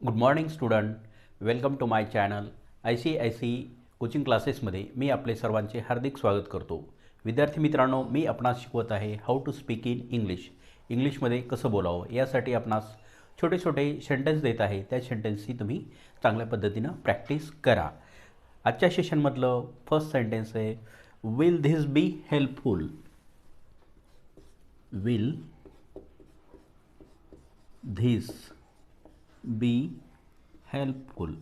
Good morning student welcome to my channel I C I C coaching क्लासेसमध्ये मी आपले सर्वांचे हार्दिक स्वागत करतो. विद्यार्थी मित्रांनो मी आपणास शिकवत आहे how to speak in English इंग्लिशमध्ये कसं बोलावं यासाठी आपणास छोटे छोटे सेंटेन्स देत आहे. त्या सेंटेन्सची तुम्ही चांगल्या पद्धतीनं प्रॅक्टिस करा. आजच्या सेशनमधलं फर्स्ट सेंटेन्स आहे will this be helpful will this be helpful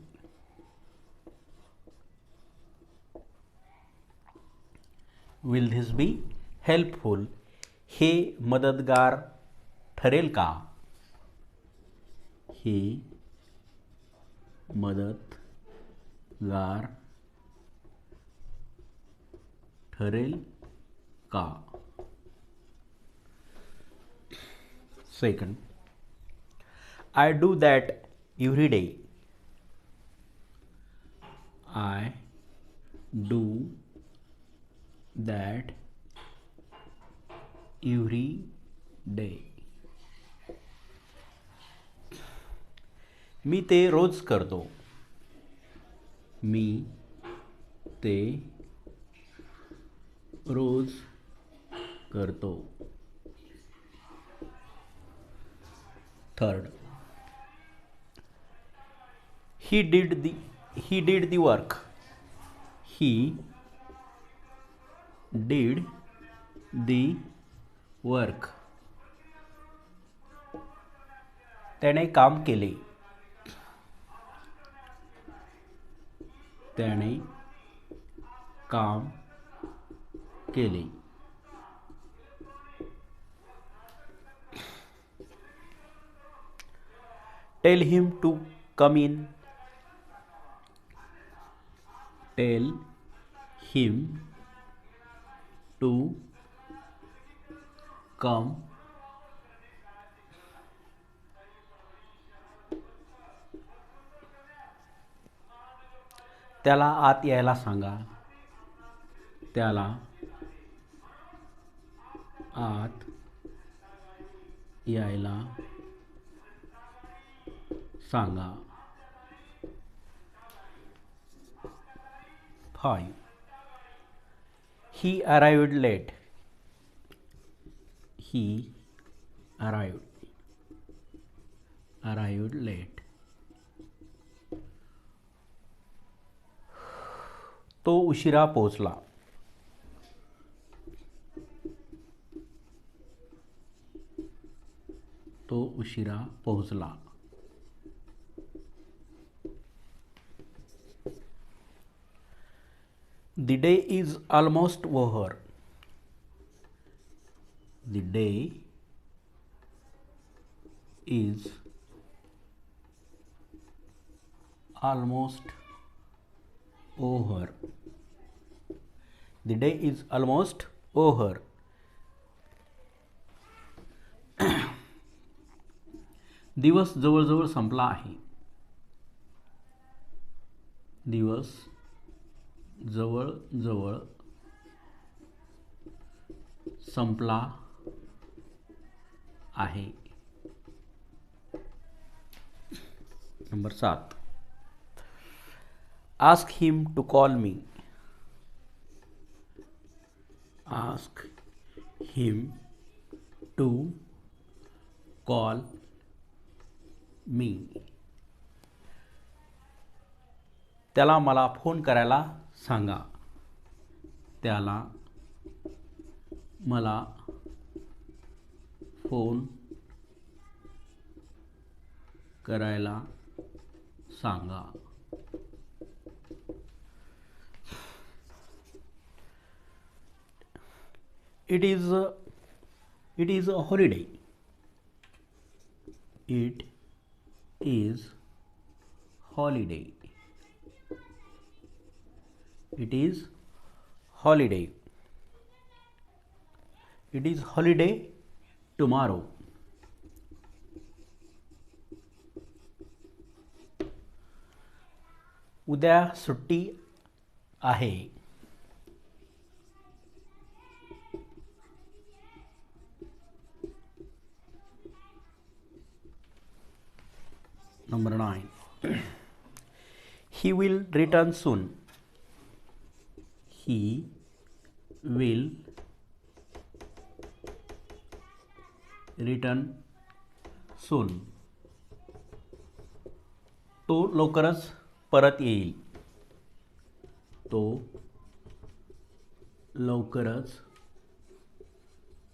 will this be helpful हे मदतगार ठरेल का हे मदतगार ठरेल का second I do that every day I do that every day मी ते रोज करतो मी ते रोज करतो third he did the he did the work he did the work त्याने काम केले त्याने काम केले tell him to come in tell him to come. त्याला आत यायला सांगा. त्याला आत यायला सांगा. 5. He arrived late. He arrived. Arrived late. तो उशिरा पोहोचला तो उशिरा पोहोचला The day is almost over. The day is almost over. The day is almost over. दिवस जवळजवळ संपला आहे दिवस जवळजवळ संपला आहे. नंबर सात. Ask him to call me ask him to call me त्याला मला फोन करायला सांगा. त्याला मला फोन करायला सांगा. It is it is a holiday it is holiday it is holiday it is holiday tomorrow उद्या सुट्टी आहे Number 9. He will return soon. He will return soon. तो लवकरच परत येईल. तो लवकरच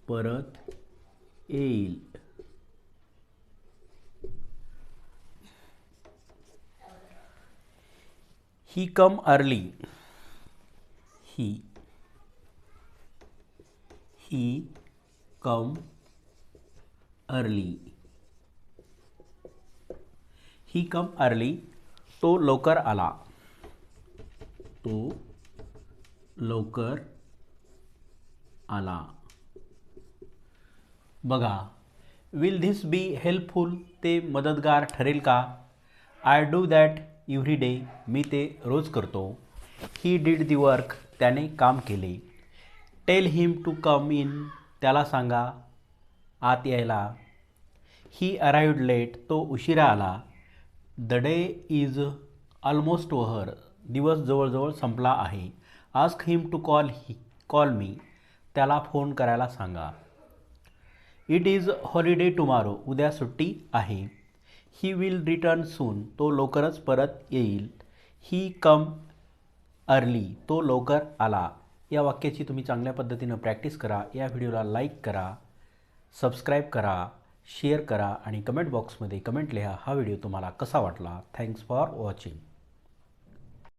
परत येईल. He come early he. He come early. He come early तो लवकर आला. तो लवकर आला. बघा विल धिस बी हेल्पफुल ते मदतगार ठरेल का? I do that every day मी ते रोज करतो. ही डीड दी वर्क त्याने काम केले. Tell him to come in त्याला सांगा आत यायला. ही अराईव्ड लेट तो उशिरा आला. द डे इज ऑलमोस्ट ओहर दिवस जवळजवळ संपला आहे. Ask him to call he call me त्याला फोन करायला सांगा. इट इज हॉलिडे टुमारो उद्या सुट्टी आहे. ही विल रिटर्न सून तो लवकरच परत येईल. ही कम अर्ली तो लवकर आला. या वाक्याची तुम्ही चांगल्या पद्धतीनं प्रॅक्टिस करा. या व्हिडिओला लाईक करा सबस्क्राईब करा शेअर करा आणि कमेंट बॉक्समध्ये कमेंट लिहा. हा व्हिडिओ तुम्हाला कसा वाटला? Thanks for watching